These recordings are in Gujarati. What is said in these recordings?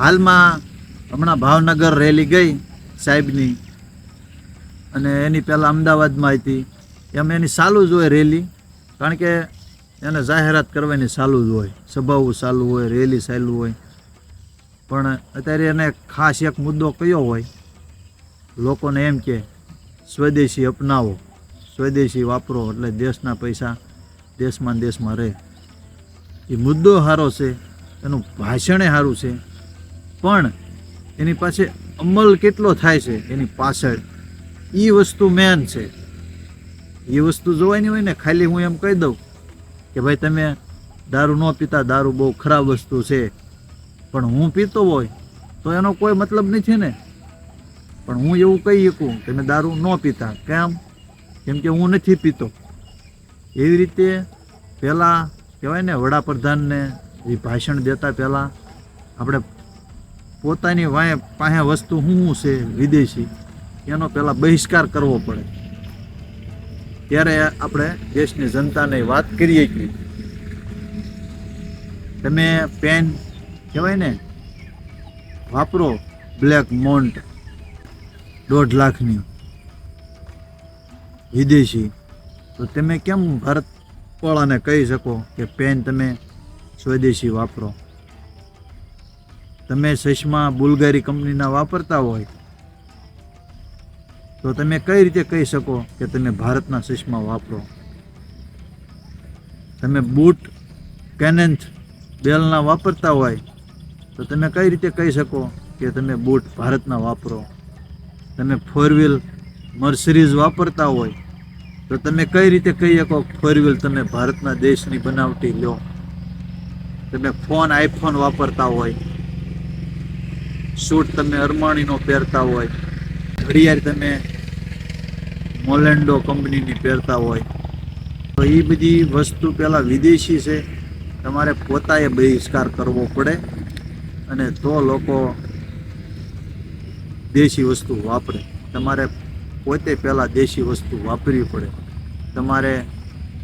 હાલમાં હમણાં ભાવનગર રેલી ગઈ સાહેબની. અને એની પહેલાં અમદાવાદમાં હતી. એમ એની ચાલુ જ હોય રેલી. કારણ કે એને જાહેરાત કરવાની ચાલુ જ હોય. સભાઓ ચાલુ હોય, રેલી ચાલુ હોય. પણ અત્યારે એને ખાસ એક મુદ્દો કયો હોય, લોકોને એમ કે, સ્વદેશી અપનાવો. સ્વદેશી વાપરો એટલે દેશના પૈસા દેશમાં દેશમાં રહે. એ મુદ્દો સારો છે, એનું ભાષણે સારું છે. પણ એની પાસે અમલ કેટલો થાય છે એની પાછળ એ વસ્તુ મેન છે. એ વસ્તુ જોવાની હોય ને, ખાલી હું એમ કહી દઉં કે ભાઈ તમે દારૂ ન પીતા, દારૂ બહુ ખરાબ વસ્તુ છે. પણ હું પીતો હોય તો એનો કોઈ મતલબ નથી ને. પણ હું એવું કહી શકું કે મેં દારૂ ન પીતા. કેમ? કેમ કે હું નથી પીતો. એવી રીતે પહેલાં કહેવાય ને વડાપ્રધાનને એ ભાષણ દેતા પહેલાં આપણે પોતાની વાંહે પાસે વસ્તુ શું છે વિદેશી? એનો પહેલાં બહિષ્કાર કરવો પડે. ત્યારે આપણે દેશની જનતાને વાત કરીએ કે તમે પેન કહેવાય ને, વાપરો બ્લેક મોન્ટ દોઢ લાખની. વિદેશી. તો તમે કેમ ભારત વાળાને કહી શકો કે પેન તમે સ્વદેશી વાપરો? તમે ચશ્મા બુલગારી કંપનીના વાપરતા હોય, તો તમે કઈ રીતે કહી શકો કે તમે ભારતના ચશ્મા વાપરો? તમે બૂટ કેનેન્થ બેલના વાપરતા હોય, તો તમે કઈ રીતે કહી શકો કે તમે બૂટ ભારતના વાપરો? તમે ફોર વ્હીલ મર્સરીઝ વાપરતા હોય, તો તમે કઈ રીતે કહી શકો ફોર વ્હીલ તમે ભારતના દેશની બનાવટી લો? તમે ફોન આઈફોન વાપરતા હોય શૂટ તમે અરમાણીનો પહેરતા હોય. ઘડિયાળ તમે મોલેન્ડો કંપનીની પહેરતા હોય. તો એ બધી વસ્તુ પહેલાં વિદેશી છે. તમારે પોતાએ બહિષ્કાર કરવો પડે અને તો લોકો દેશી વસ્તુ વાપરે. તમારે પોતે પહેલાં દેશી વસ્તુ વાપરવી પડે. તમારે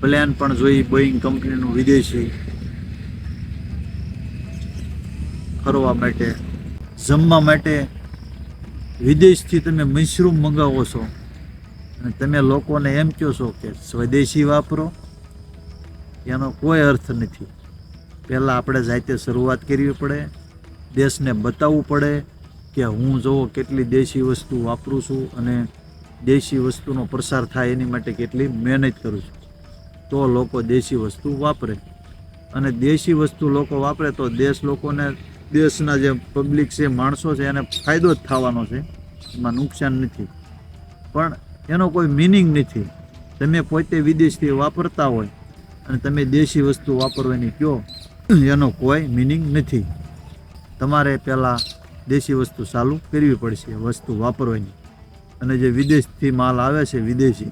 પ્લેન પણ જોઈ બોઈંગ કંપનીનું વિદેશી ફરવા માટે જમવા માટે વિદેશથી તમે મશરૂમ મંગાવો છો. અને તમે લોકોને એમ કહો છો કે સ્વદેશી વાપરો. એનો કોઈ અર્થ નથી. પહેલાં આપણે જાતે શરૂઆત કરવી પડે. દેશને બતાવવું પડે કે હું જુઓ કેટલી દેશી વસ્તુ વાપરું છું અને દેશી વસ્તુનો પ્રસાર થાય એની માટે કેટલી મહેનત કરું છું. તો લોકો દેશી વસ્તુ વાપરે. અને દેશી વસ્તુ લોકો વાપરે તો દેશ લોકોને દેશના જે પબ્લિક છે, માણસો છે, એને ફાયદો જ થવાનો છે. એમાં નુકસાન નથી. પણ એનો કોઈ મિનિંગ નથી. તમે પોતે વિદેશથી વાપરતા હોય અને તમે દેશી વસ્તુ વાપરવાની કહો, એનો કોઈ મિનિંગ નથી. તમારે પહેલાં દેશી વસ્તુ ચાલુ કરવી પડશે, વસ્તુ વાપરવાની. અને જે વિદેશથી માલ આવે છે, વિદેશી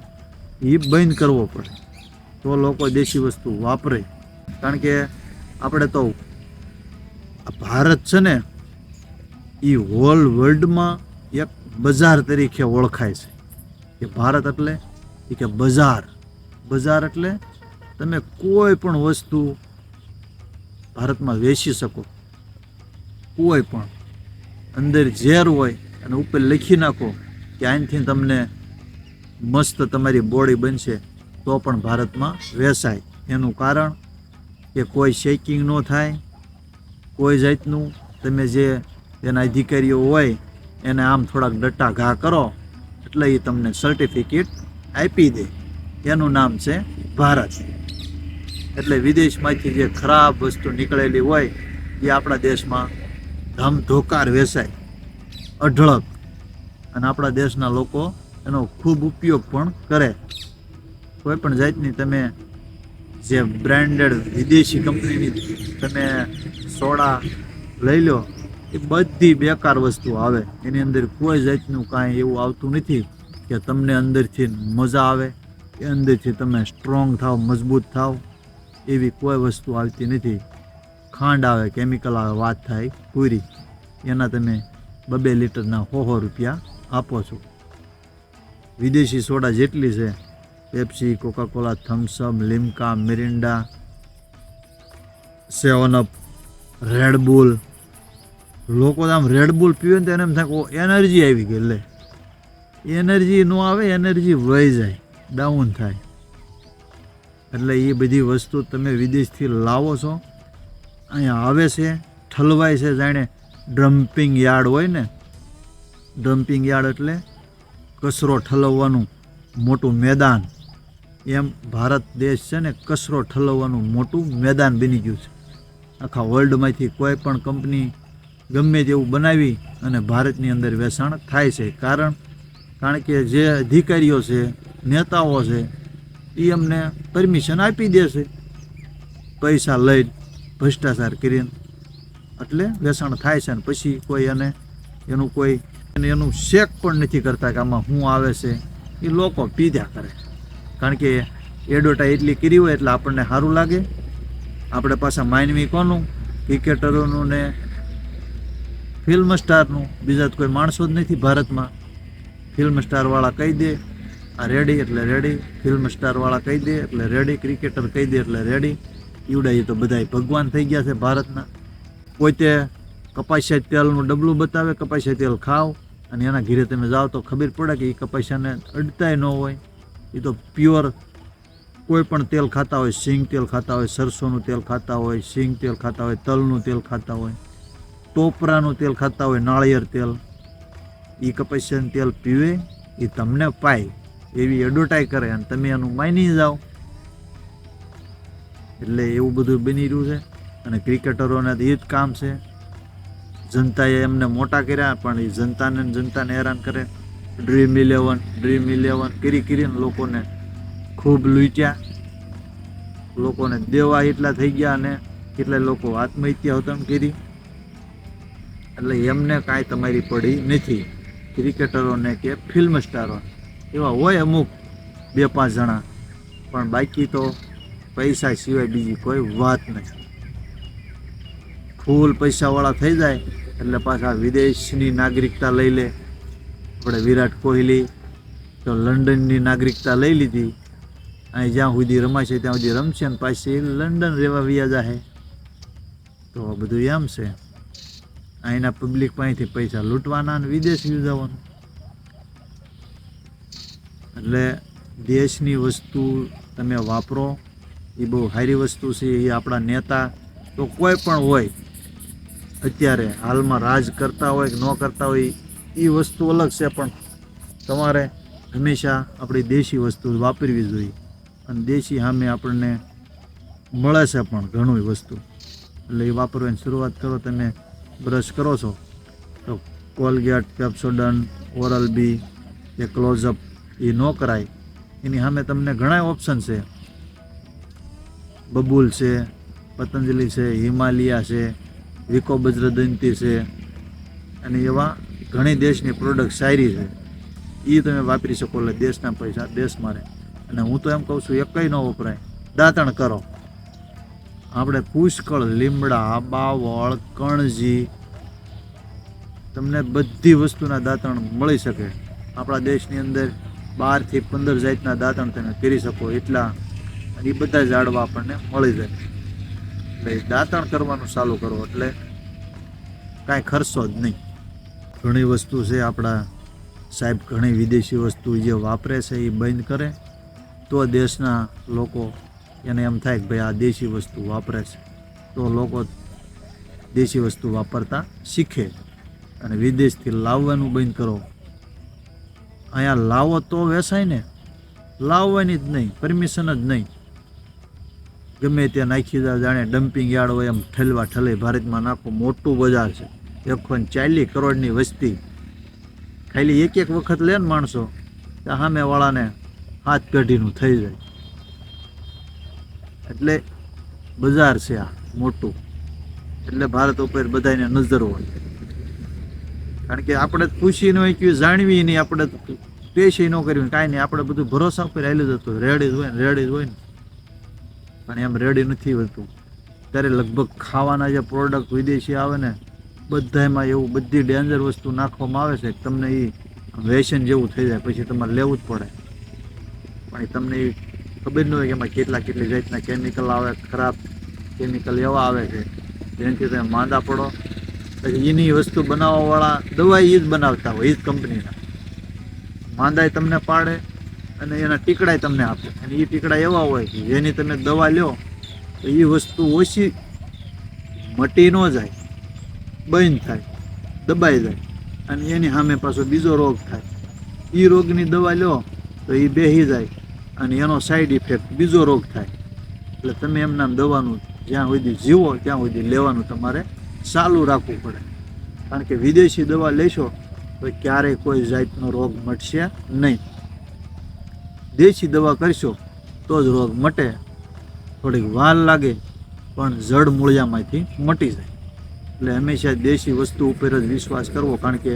એ બંધ કરવો પડે. તો લોકો દેશી વસ્તુ વાપરે. કારણ કે આપણે તો આ ભારત છે ને એ હોલ વર્લ્ડમાં એક બજાર તરીકે ઓળખાય છે. કે ભારત એટલે એ કે બજાર. બજાર એટલે તમે કોઈ પણ વસ્તુ ભારતમાં વેચી શકો. કોઈ પણ. અંદર ઝેર હોય અને ઉપર લખી નાખો કે અહીંથી તમને મસ્ત તમારી બોડી બનશે, તો પણ ભારતમાં વેચાય. એનું કારણ કે કોઈ શેકિંગ ન થાય કોઈ જાતનું તમે જે એના અધિકારીઓ હોય, એને આમ થોડાક ડટ્ટા ઘા કરો, એટલે એ તમને સર્ટિફિકેટ આપી દે. એનું નામ છે ભારત. એટલે વિદેશમાંથી જે ખરાબ વસ્તુ નીકળેલી હોય એ આપણા દેશમાં ધમધોકાર વેચાય અઢળક. અને આપણા દેશના લોકો એનો ખૂબ ઉપયોગ પણ કરે. કોઈ પણ જાતની તમે જે બ્રાન્ડેડ વિદેશી કંપનીની તમે સોડા લઈ લો, એ બધી બેકાર વસ્તુ આવે. એની અંદર કોઈ જાતનું કાંઈ એવું આવતું નથી કે તમને અંદરથી મજા આવે, એ અંદરથી તમે સ્ટ્રોંગ થાવ, મજબૂત થાવ, એવી કોઈ વસ્તુ આવતી નથી. ખાંડ આવે કેમિકલ આવે, વાત થાય, પૂરી. એના તમે બબે લીટરના સો રૂપિયા આપો છો. વિદેશી સોડા જેટલી છે Pepsi, Coca Cola, Thums Up, Limca Mirinda seven up Red Bull લોકો આમ રેડબુલ પીવે ને તો એને એમ થાય એનર્જી આવી ગઈ, લે. એનર્જી ન આવે, એનર્જી વહી જાય, ડાઉન થાય. એટલે એ બધી વસ્તુ તમે વિદેશથી લાવો છો, અહીંયા આવે છે, ઠલવાય છે, જાણે ડમ્પિંગ યાર્ડ હોય ને. ડમ્પિંગ યાર્ડ એટલે કચરો ઠલવવાનું મોટું મેદાન. એમ ભારત દેશ છે ને કચરો ઠલવવાનું મોટું મેદાન બની ગયું છે. આખા વર્લ્ડમાંથી કોઈ પણ કંપની ગમે તેવું બનાવી અને ભારતની અંદર વેચાણ થાય છે. કારણ કારણ કે જે અધિકારીઓ છે, નેતાઓ છે એ અમને પરમિશન આપી દેશે પૈસા લઈ ભ્રષ્ટાચાર કરીને એટલે વેચાણ થાય છે ને પછી કોઈ એને એનું કોઈ, અને એનું શેક પણ નથી કરતા કે આમાં શું આવે છે. એ લોકો પીધા કરે. કારણ કે એડોટા એટલી કરી હોય એટલે આપણને સારું લાગે. આપણે પાછા માનવી કોનું? ક્રિકેટરોનું ને ફિલ્મ સ્ટારનું બીજા કોઈ માણસો જ નથી ભારતમાં. ફિલ્મ સ્ટારવાળા કહી દે, આ રેડી એટલે રેડી ફિલ્મ સ્ટારવાળા કહી દે એટલે રેડી ક્રિકેટર કહી દે એટલે રેડી ઈવડાઈએ તો બધાય ભગવાન થઈ ગયા છે ભારતના. પોતે કપાસિયા તેલનું ડબલું બતાવે, કપાસિયા તેલ ખાવ અને એના ઘીરે તમે જાઓ તો ખબર પડે કે એ કપાસિયાને અડતાય ન હોય. એ તો પ્યોર કોઈ પણ તેલ ખાતા હોય, સિંગ તેલ ખાતા હોય, સરસોનું તેલ ખાતા હોય, સિંગ તેલ ખાતા હોય, તલનું તેલ ખાતા હોય, ટોપરાનું તેલ ખાતા હોય, નાળિયેર તેલ એ કપાસિયાનું તેલ પીવે એ તમને પાય, એવી એડવર્ટાઈ કરે અને તમે એનું માની જાઓ. એટલે એવું બધું બની રહ્યું છે અને ક્રિકેટરોને એ જ કામ છે. જનતાએ એમને મોટા કર્યા, પણ એ જનતાને જનતાને હેરાન કરે. ડ્રીમ ઇલેવન ડ્રીમ ઇલેવન કરી કરીને લોકોને ખૂબ લૂંટ્યા લોકોને દેવા એટલા થઈ ગયા અને કેટલાય લોકો આત્મહત્યા હોતમ કરી. એટલે એમને કાંઈ તમારી પડી નથી. ક્રિકેટરોને કે ફિલ્મ સ્ટારો એવા હોય અમુક બે પાંચ જણા. પણ બાકી તો પૈસા સિવાય બીજી કોઈ વાત નથી. ફૂલ પૈસાવાળા થઈ જાય એટલે પાછા વિદેશની નાગરિકતા લઈ લે. આપણે વિરાટ કોહલી તો લંડનની નાગરિકતા લઈ લીધી. અહીં જ્યાં સુધી રમાશે ત્યાં સુધી રમશે અને પાછી લંડન રહેવા વ્યા જાહે. તો આ બધું એમ છે. અહીંના પબ્લિક પાસેથી પૈસા લૂંટવાના અને વિદેશ જવાનું. એટલે દેશની વસ્તુ તમે વાપરો, એ બહુ સારી વસ્તુ છે, એ આપણા નેતા તો કોઈ પણ હોય, અત્યારે હાલમાં રાજ કરતા હોય કે ન કરતા હોય એ વસ્તુ અલગ છે પણ તમારે હંમેશા આપણી દેશી વસ્તુ વાપરવી જોઈએ. અને દેશી સામે આપણને મળે છે પણ ઘણું વસ્તુ. એટલે એ વાપરવાની શરૂઆત કરો, તમે બ્રશ કરો છો, તો કોલગેટ પેપ્સોડન ઓરલ બી કે ક્લોઝઅપ એ ન કરાય. એની સામે તમને ઘણા ઓપ્શન છે. બબુલ છે, પતંજલિ છે, હિમાલયા છે, વિકો બજ્રદંતી છે, અને એવા ઘણી દેશની પ્રોડક્ટ સારી છે. એ તમે વાપરી શકો એટલે દેશના પૈસા દેશમાં રહે અને હું તો એમ કહું છું, એકય ન વપરાય. દાંતણ કરો. આપણે પુષ્કળ લીમડા, બાવળ, કણજી તમને બધી વસ્તુના દાંતણ મળી શકે. આપણા દેશની અંદર બારથી પંદર જાતના દાંતણ તમે કરી શકો એટલા. એ બધા ઝાડવા આપણને મળી જાય. એટલે દાંતણ કરવાનું ચાલુ કરો એટલે કાંઈ ખર્ચો જ નહીં. ઘણી વસ્તુ છે આપણા સાહેબ ઘણી વિદેશી વસ્તુ જે વાપરે છે એ બંધ કરે, તો દેશના લોકો એને એમ થાય કે ભાઈ આ દેશી વસ્તુ વાપરે છે. તો લોકો દેશી વસ્તુ વાપરતા શીખે અને વિદેશથી લાવવાનું બંધ કરો. અહીંયા લાવો તો વેસાય ને, લાવવાની જ નહીં પરમિશન જ નહીં. ગમે ત્યાં નાખી દો, જાણે ડમ્પિંગ યાર્ડ હોય એમ ઠલવા ઠલે, ભારતમાં નાખો, મોટું બજાર છે. એકસો ચાલીસ કરોડની વસ્તી. ખાલી એક એક વખત લે ને માણસો ત્યાં સામેવાળાને હાથ પેઢીનું થઈ જાય. એટલે બજાર છે આ મોટું. એટલે ભારત ઉપર બધાને નજર હોય. કારણ કે આપણે પૂછી ન હોય કે જાણવી નહીં, આપણે પેશી ન કરવી કાંઈ નહીં, આપણે બધું ભરોસા ઉપર હાલી જતું રેડી જ હોય ને રેડી જ હોય ને. પણ એમ રેડી નથી હોતું. ત્યારે લગભગ ખાવાના જે પ્રોડક્ટ વિદેશી આવે ને બધામાં એવું બધી ડેન્જર વસ્તુ નાખવામાં આવે છે તમને એ વેસન જેવું થઈ જાય, પછી તમારે લેવું જ પડે. પણ એ તમને એ ખબર ન હોય કે એમાં કેટલા કેટલી જાતના કેમિકલ આવે, ખરાબ કેમિકલ એવા આવે છે. જેનાથી તમે માંદા પડો. પછી એની વસ્તુ બનાવવાવાળા દવા એ જ બનાવતા હોય એ જ કંપનીના. માંદાય તમને પાડે અને એના ટીકડાય તમને આપે. અને એ ટીકડા એવા હોય કે જેની તમે દવા લ્યો, તો એ વસ્તુ ઓછી મટી ન જાય. બંધ થાય, દબાઈ જાય અને એની સામે પાછો બીજો રોગ થાય. એ રોગની દવા લો તો એ બેસી જાય અને એનો સાઈડ ઇફેક્ટ બીજો રોગ થાય. એટલે તમે એમના દવાનું, જ્યાં સુધી જીવો ત્યાં સુધી લેવાનું તમારે ચાલુ રાખવું પડે. કારણ કે વિદેશી દવા લેશો તો ક્યારેય કોઈ જાતનો રોગ મટશે નહીં. દેશી દવા કરશો તો જ રોગ મટે. થોડીક વાર લાગે પણ જડ મૂળિયામાંથી મટી જાય. એટલે હંમેશા દેશી વસ્તુ ઉપર જ વિશ્વાસ કરવો, કારણ કે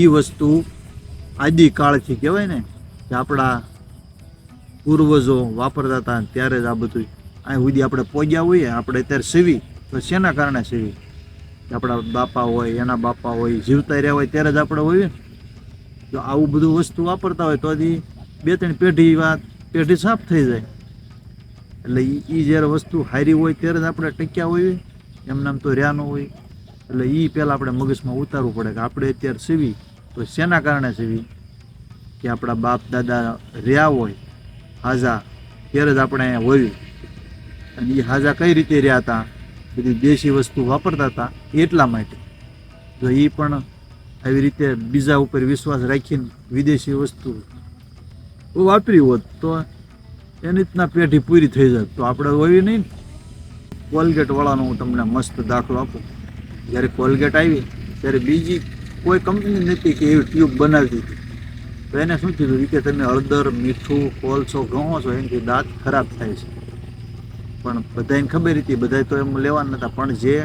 એ વસ્તુ આદિકાળથી કહેવાય ને કે આપણા પૂર્વજો વાપરતા હતા ત્યારે જ આ બધું અહીં સુધી આપણે પોગ્યા હોઈએ, આપણે અત્યારે સીવી, તો શેના કારણે સીવી? આપણા બાપા હોય, એના બાપા હોય, જીવતા રહ્યા હોય ત્યારે જ આપણે હોઈએ તો આવું બધું વસ્તુ વાપરતા હોય, તો હજી બે ત્રણ પેઢી વાત, પેઢી સાફ થઈ જાય. એટલે એ જ્યારે વસ્તુ હારી હોય ત્યારે જ આપણે ટક્યા હોઈએ એમ નામ તો રહ્યા ન હોય. એટલે એ પહેલાં આપણે મગજમાં ઉતારવું પડે કે આપણે અત્યારે સીવી, તો શેના કારણે સીવી? કે આપણા બાપ દાદા રહ્યા હોય, હાજા, ત્યારે જ આપણે અહીંયા હોયું અને એ હાજા કઈ રીતે રહ્યા હતા? બધી દેશી વસ્તુ વાપરતા હતા એટલા માટે. જો એ પણ આવી રીતે બીજા ઉપર વિશ્વાસ રાખીને વિદેશી વસ્તુ વાપરી હોત, તો એની રીતના પેઢી પૂરી થઈ જાય તો આપણે હોવી નહીં કોલગેટ વાળાનો હું તમને મસ્ત દાખલો આપું. જ્યારે કોલગેટ આવી, ત્યારે બીજી કોઈ કંપની નથી કે એવી ટ્યુબ બનાવતી હતી. તો એને શું કીધું કે તમે હળદર, મીઠું, કોલસો ઘઉં છો એનાથી દાંત ખરાબ થાય છે. પણ બધાને ખબર હતી બધા તો એમ લેવા નતા. પણ જે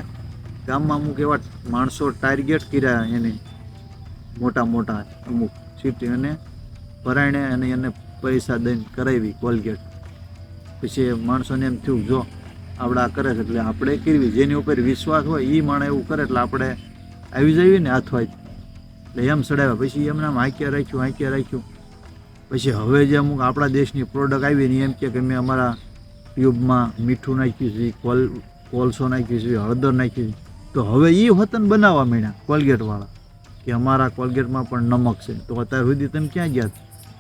ગામમાં અમુક એવા માણસો ટાર્ગેટ કર્યા એને, મોટા મોટા અમુક સીટી અને પરાયણે અને એને પૈસા દઈને કરાવી કોલગેટ. પછી માણસોને એમ થયું, જો આપણે આ કરે છે એટલે આપણે કરવી જેની ઉપર વિશ્વાસ હોય એ માણે એવું કરે એટલે આપણે આવી જઈએ ને અથવા એટલે એમ સડાવ્યા. પછી એમને હાંક્યા રાખ્યું હાંક્યા રાખ્યું. પછી હવે જે અમુક આપણા દેશની પ્રોડક્ટ આવી ને એમ કે કે મેં અમારા ટ્યુબમાં મીઠું નાખ્યું છે, કોલ, કોલસો નાખ્યું છે, હળદર નાખ્યું છે. તો હવે એ વતન બનાવવા માંડ્યા કોલગેટવાળા કે અમારા કોલગેટમાં પણ નમક છે. તો અત્યાર સુધી તમે ક્યાં ગયા?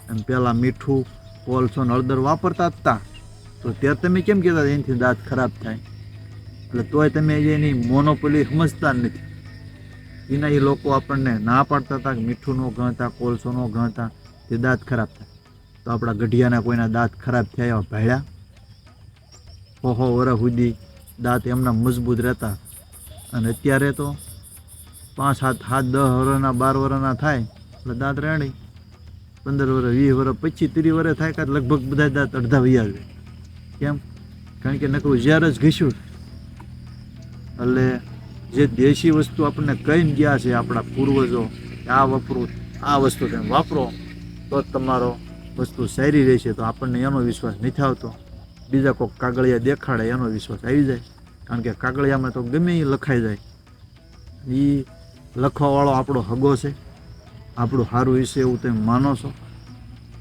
એમ પહેલાં મીઠું, કોલસો હળદર વાપરતા હતા તો ત્યારે તમે કેમ કહેતા હતા? એનાથી દાંત ખરાબ થાય. એટલે તોય તમે એની મોનોપોલી સમજતા નથી. એના એ લોકો આપણને ના પાડતા હતા કે મીઠું ન ગણતા, કોલસો ન ગણતા, તે દાંત ખરાબ થાય. તો આપણા ગઢિયાના કોઈના દાંત ખરાબ થયા એવા ભાડ્યા હોહો વરસ સુધી દાંત એમના મજબૂત રહેતા. અને અત્યારે તો પાંચ, સાત સાત દસ વર્ષના બાર વર્ષના થાય, એટલે દાંત રેણી પંદર વર્ષ વીસ વર્ષ પચીસ, ત્રીસ વર્ષ થાય કાં લગભગ બધા દાંત અડધા વૈયા આવે કેમ? કારણ કે નકરું ઝેર જ ઘસ્યું. એટલે જે દેશી વસ્તુ આપણને કહીને ગયા છે આપણા પૂર્વજો, આ વાપરો, આ વસ્તુ તમે વાપરો, તો જ તમારો વસ્તુ સારી રહેશે. તો આપણને એનો વિશ્વાસ નથી આવતો. બીજા કોઈક કાગળિયા દેખાડે, એનો વિશ્વાસ આવી જાય. કારણ કે કાગળિયામાં તો ગમે એ લખાઈ જાય. એ લખવાવાળો આપણો હગો છે. આપણું સારું વિશે એવું તમે માનો છો.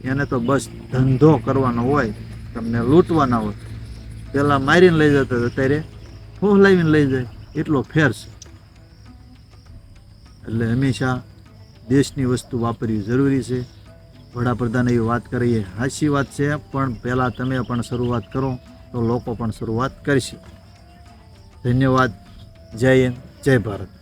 એને તો બસ ધંધો કરવાનો હોય. તમને લૂંટવાના હોય. પહેલાં મારીને લઈ જતા અત્યારે ફોહલાવીને લઈ જાય. એટલો ફેર છે. એટલે હંમેશા દેશની વસ્તુ વાપરવી જરૂરી છે. વડાપ્રધાન એવી વાત કરી, એ હાચી વાત છે, પણ પહેલાં તમે પણ શરૂઆત કરો, તો લોકો પણ શરૂઆત કરશે. ધન્યવાદ. જય હિન્દ, જય ભારત.